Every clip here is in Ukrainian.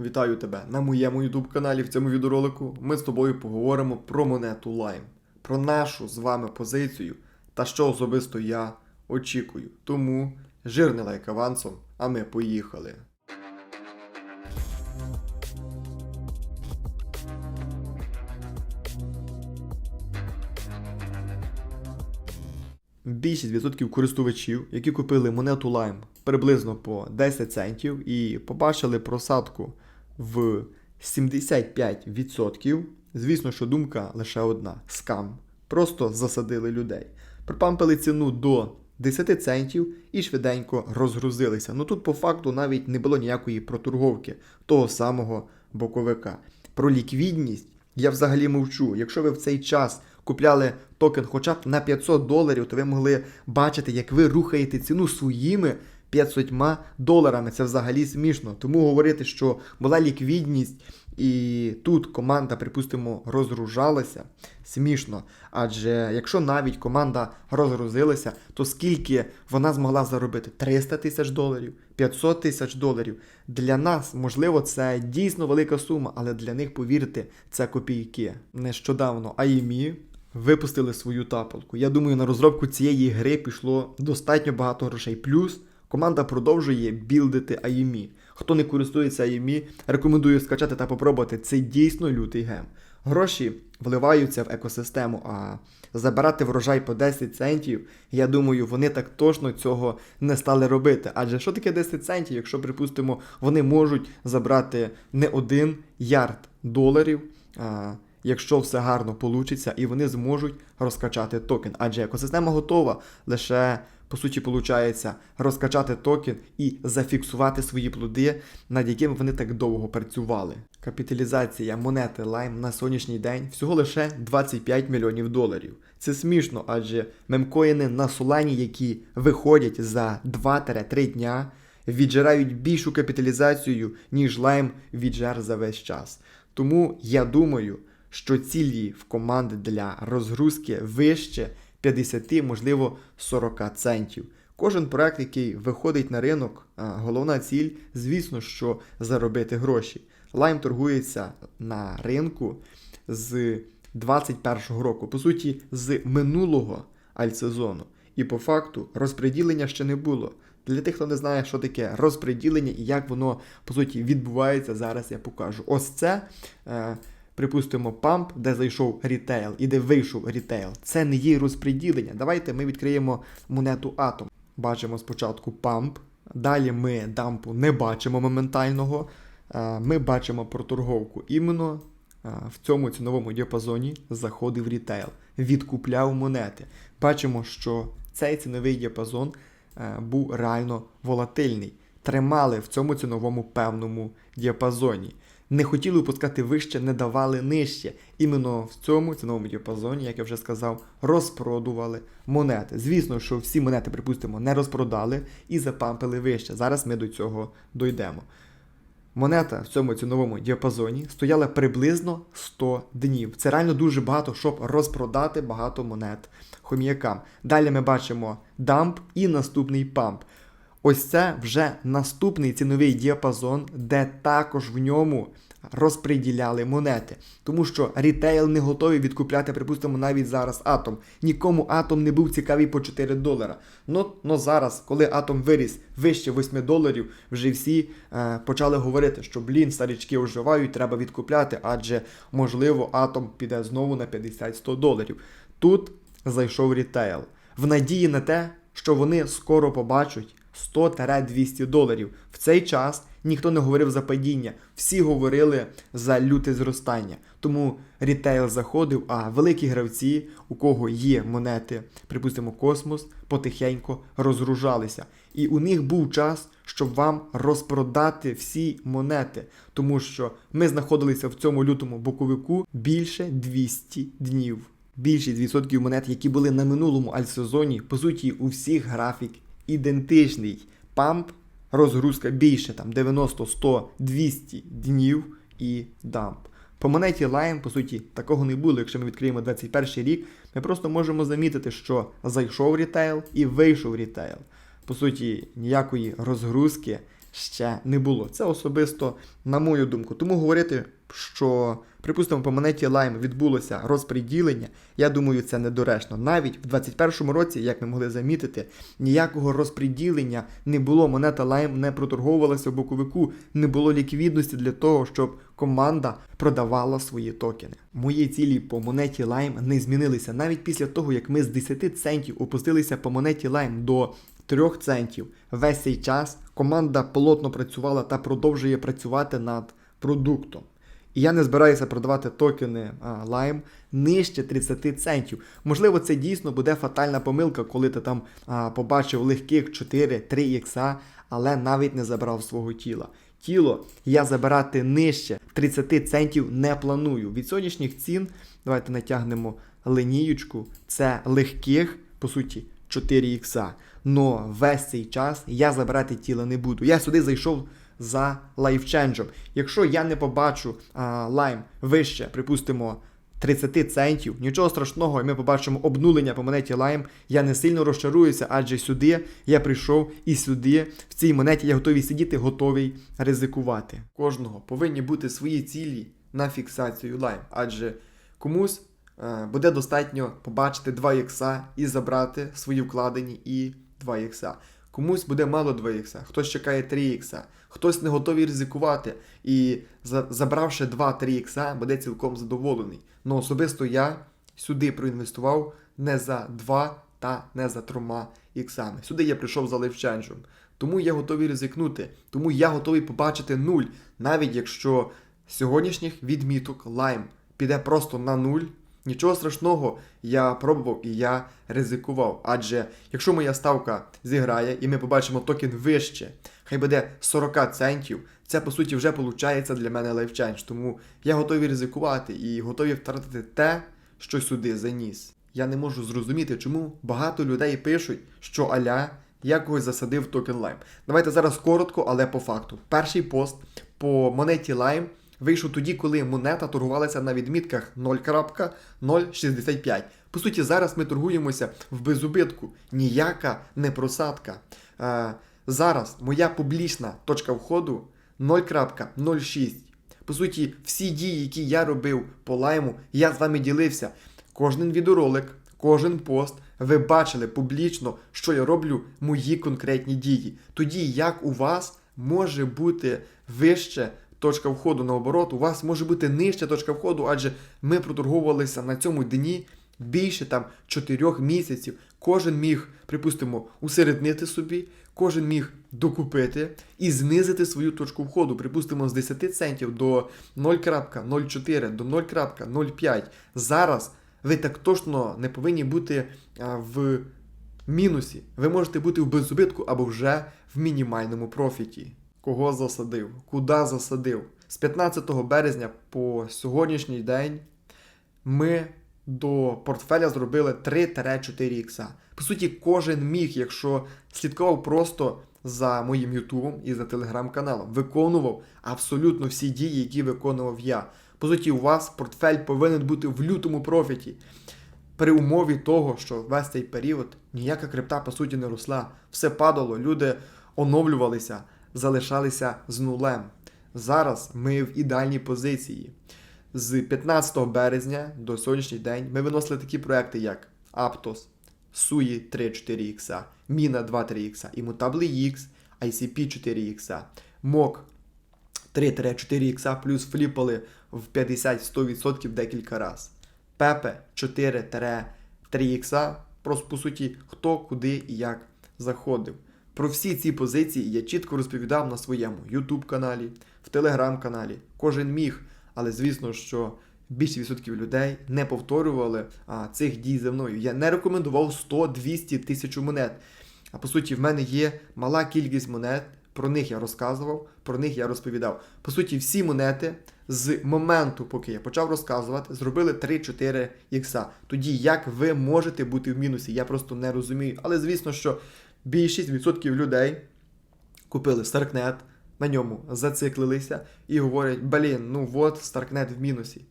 Вітаю тебе на моєму YouTube каналі. В цьому відеоролику ми з тобою поговоримо про монету Lime, про нашу з вами позицію та що особисто я очікую. Тому жирний лайк авансом, а ми поїхали. Більшість відсотків користувачів, які купили монету Lime приблизно по 10 центів і побачили просадку в 75%, звісно, що думка лише одна: скам. Просто засадили людей. Припампили ціну до 10 центів і швиденько розгрузилися. Ну тут по факту навіть не було ніякої проторговки того самого боковика. Про ліквідність я взагалі мовчу. Якщо ви в цей час купляли токен хоча б на 500 доларів, то ви могли бачити, як ви рухаєте ціну своїми 500 доларами. Це взагалі смішно. Тому говорити, що була ліквідність і тут команда, припустимо, розгружалася, смішно. Адже якщо навіть команда розгрузилася, то скільки вона змогла заробити? 300 тисяч доларів, 500 тисяч доларів. Для нас, можливо, це дійсно велика сума, але для них, повірте, це копійки. Нещодавно AIMI випустили свою тапалку. Я думаю, на розробку цієї гри пішло достатньо багато грошей. Плюс команда продовжує білдити AIMI. Хто не користується AIMI, рекомендую скачати та попробувати. Це дійсно лютий гем. Гроші вливаються в екосистему, а забирати врожай по 10 центів, я думаю, вони так точно цього не стали робити. Адже що таке 10 центів, якщо, припустимо, вони можуть забрати не один ярд доларів. А, Якщо все гарно получиться, і вони зможуть розкачати токен. Адже екосистема готова, лише по суті виходить розкачати токен і зафіксувати свої плоди, над якими вони так довго працювали. Капіталізація монети Lime на сьогоднішній день всього лише 25 мільйонів доларів. Це смішно, адже мемкоїни на Солані, які виходять за 2-3 дня, віджирають більшу капіталізацію, ніж Lime віджер за весь час. Тому я думаю, що цілі в команди для розгрузки вище 50, можливо, 40 центів. Кожен проект, який виходить на ринок, головна ціль, звісно, що заробити гроші. Лайм торгується на ринку з 21-го року, по суті, з минулого альтсезону. І по факту розпреділення ще не було. Для тих, хто не знає, що таке розпреділення і як воно по суті відбувається, зараз я покажу. Ось це. Е, Припустимо, памп, де зайшов рітейл і де вийшов рітейл. Це не є розпреділення. Давайте ми відкриємо монету Атом. Бачимо спочатку памп. Далі ми дампу не бачимо моментального. Ми бачимо проторговку. Іменно в цьому ціновому діапазоні заходив рітейл, відкупляв монети. Бачимо, що цей ціновий діапазон був реально волатильний. Тримали в цьому ціновому певному діапазоні не хотіли випускати вище, не давали нижче. Іменно в цьому ціновому діапазоні, як я вже сказав, розпродували монети. Звісно, що всі монети, припустимо, не розпродали і запампили вище. Зараз ми до цього дійдемо. Монета в цьому ціновому діапазоні стояла приблизно 100 днів. Це реально дуже багато, щоб розпродати багато монет хом'якам. Далі ми бачимо дамп і наступний памп. Ось це вже наступний ціновий діапазон, де також в ньому розподіляли монети. Тому що рітейл не готовий відкупляти, припустимо, навіть зараз атом. Нікому атом не був цікавий по 4 долара. Ну, но зараз, коли атом виріс вище 8 доларів, вже всі е, почали говорити, що блін, старічки оживають, треба відкупляти, адже можливо атом піде знову на 50-100 доларів. Тут зайшов рітейл. В надії на те, що вони скоро побачать. 100-200 доларів. В цей час ніхто не говорив за падіння, всі говорили за люте зростання. Тому рітейл заходив, а великі гравці, у кого є монети, припустимо, космос, потихеньку розгружалися. І у них був час, щоб вам розпродати всі монети, тому що ми знаходилися в цьому лютому боковику більше 200 днів. Більшість відсотків монет, які були на минулому альсезоні, по суті, у всіх графік ідентичний памп, розгрузка більше там 90, 100, 200 днів і дамп. По монеті Lime, по суті, такого не було. Якщо ми відкриємо 21 рік, ми просто можемо замітити, що зайшов рітейл і вийшов рітейл. По суті, ніякої розгрузки ще не було. Це особисто на мою думку. Тому говорити, що, припустимо, по монеті Lime відбулося розподілення, я думаю, це недоречно. Навіть в 2021 році, як ми могли замітити, ніякого розподілення не було. Монета Lime не проторговувалася в боковику, не було ліквідності для того, щоб команда продавала свої токени. Мої цілі по монеті Lime не змінилися навіть після того, як ми з 10 центів опустилися по монеті Lime до 3 центів. Весь цей час команда плотно працювала та продовжує працювати над продуктом. І я не збираюся продавати токени а, Lime нижче 30 центів. Можливо, це дійсно буде фатальна помилка, коли ти там а, побачив легких 4-3 ікса, але навіть не забрав свого тіла. Тіло я забирати нижче 30 центів не планую. Від сьогоднішніх цін, давайте натягнемо линіючку, це легких, по суті, 4 ікса. Но весь цей час я забирати тіло не буду. Я сюди зайшов за лайфченджем. Якщо я не побачу а, лайм вище, припустимо, 30 центів, нічого страшного, і ми побачимо обнулення по монеті лайм, я не сильно розчаруюся, адже сюди я прийшов і сюди, в цій монеті я готовий сидіти, готовий ризикувати. Кожного повинні бути свої цілі на фіксацію лайм, адже комусь е, буде достатньо побачити 2 ікса і забрати свої вкладені і 2 ікса. Комусь буде мало 2 ікса, хтось чекає 3 ікса, хтось не готовий ризикувати і забравши 2-3 ікса, буде цілком задоволений. Ну особисто я сюди проінвестував не за 2 та не за 3 іксами. Сюди я прийшов за лайфченджем. Тому я готовий ризикнути, тому я готовий побачити нуль, навіть якщо сьогоднішніх відміток лайм піде просто на нуль. Нічого страшного, я пробував і я ризикував. Адже якщо моя ставка зіграє і ми побачимо токен вище, хай буде 40 центів, це по суті вже виходить для мене лайфчендж. Тому я готовий ризикувати і готовий втратити те, що сюди заніс. Я не можу зрозуміти, чому багато людей пишуть, що аля я когось засадив токен Lime. Давайте зараз коротко, але по факту. Перший пост по монеті Lime вийшов тоді, коли монета торгувалася на відмітках 0.065. По суті, зараз ми торгуємося в безубитку. Ніяка не просадка. Е, зараз моя публічна точка входу 0.06. По суті, всі дії, які я робив по лайму, я з вами ділився. Кожен відеоролик, кожен пост, ви бачили публічно, що я роблю мої конкретні дії. Тоді як у вас може бути вище точка входу наоборот, у вас може бути нижча точка входу, адже ми проторговувалися на цьому дні більше там 4 місяців. Кожен міг, припустимо, усереднити собі, кожен міг докупити і знизити свою точку входу, припустимо, з 10 центів до 0.04, до 0.05. Зараз ви так точно не повинні бути в мінусі. Ви можете бути в беззубитку або вже в мінімальному профіті. Кого засадив? Куди засадив? З 15 березня по сьогоднішній день ми до портфеля зробили 3-4 ікса. По суті, кожен міг, якщо слідкував просто за моїм Ютубом і за телеграм-каналом, виконував абсолютно всі дії, які виконував я. По суті, у вас портфель повинен бути в лютому профіті. При умові того, що весь цей період ніяка крипта по суті не росла, все падало, люди оновлювалися, залишалися з нулем. Зараз ми в ідеальній позиції. З 15 березня до сьогоднішній день ми виносили такі проекти, як Aptos, SUI 3-4 ікса, Mina 2-3 ікса, Immutable X, ICP 4 ікса, MOC 3-4 ікса плюс фліпали в 50-100% декілька разів. Пепе 4-3 ікса, просто по суті, хто куди і як заходив. Про всі ці позиції я чітко розповідав на своєму YouTube каналі, в Telegram каналі. Кожен міг, але звісно, що більше відсотків людей не повторювали а, цих дій за мною. Я не рекомендував 100, 200 тисяч монет. А по суті, в мене є мала кількість монет. Про них я розказував, про них я розповідав. По суті, всі монети з моменту, поки я почав розказувати, зробили 3-4 ікса. Тоді як ви можете бути в мінусі? Я просто не розумію. Але звісно, що більшість відсотків людей купили Starknet, на ньому зациклилися і говорять: блін, ну от Starknet в мінусі.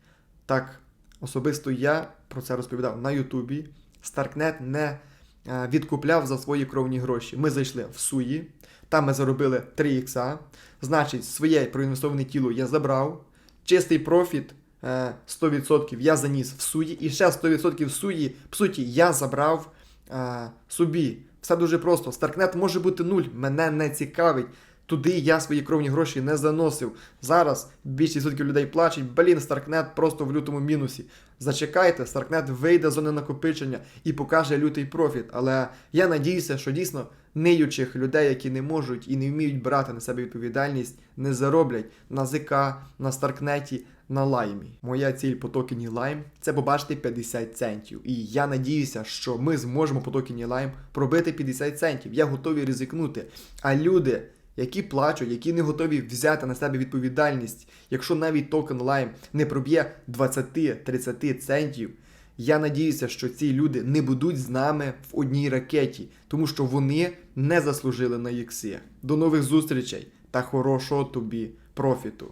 Так, особисто я про це розповідав на Ютубі. Starknet не е, відкупляв за свої кровні гроші. Ми зайшли в суї. Там ми заробили 3 ікса. Значить, своє проінвестоване тіло я забрав. Чистий профіт е, 100% я заніс в суді. І ще 100% в суді, в суті, я забрав е, собі. Все дуже просто. Старкнет може бути нуль, мене не цікавить. Туди я свої кровні гроші не заносив. Зараз більшість відсотків людей плачуть, блін, Старкнет просто в лютому мінусі. Зачекайте, Старкнет вийде з зони накопичення і покаже лютий профіт. Але я надіюся, що дійсно ниючих людей, які не можуть і не вміють брати на себе відповідальність, не зароблять на ЗК, на Старкнеті, на лаймі. Моя ціль по токені Lime це побачити 50 центів. І я надіюся, що ми зможемо по токені Lime пробити 50 центів. Я готовий ризикнути. А люди, які плачуть, які не готові взяти на себе відповідальність, якщо навіть токен Lime не проб'є 20-30 центів. Я надіюся, що ці люди не будуть з нами в одній ракеті, тому що вони не заслужили на ікси. До нових зустрічей та хорошого тобі профіту.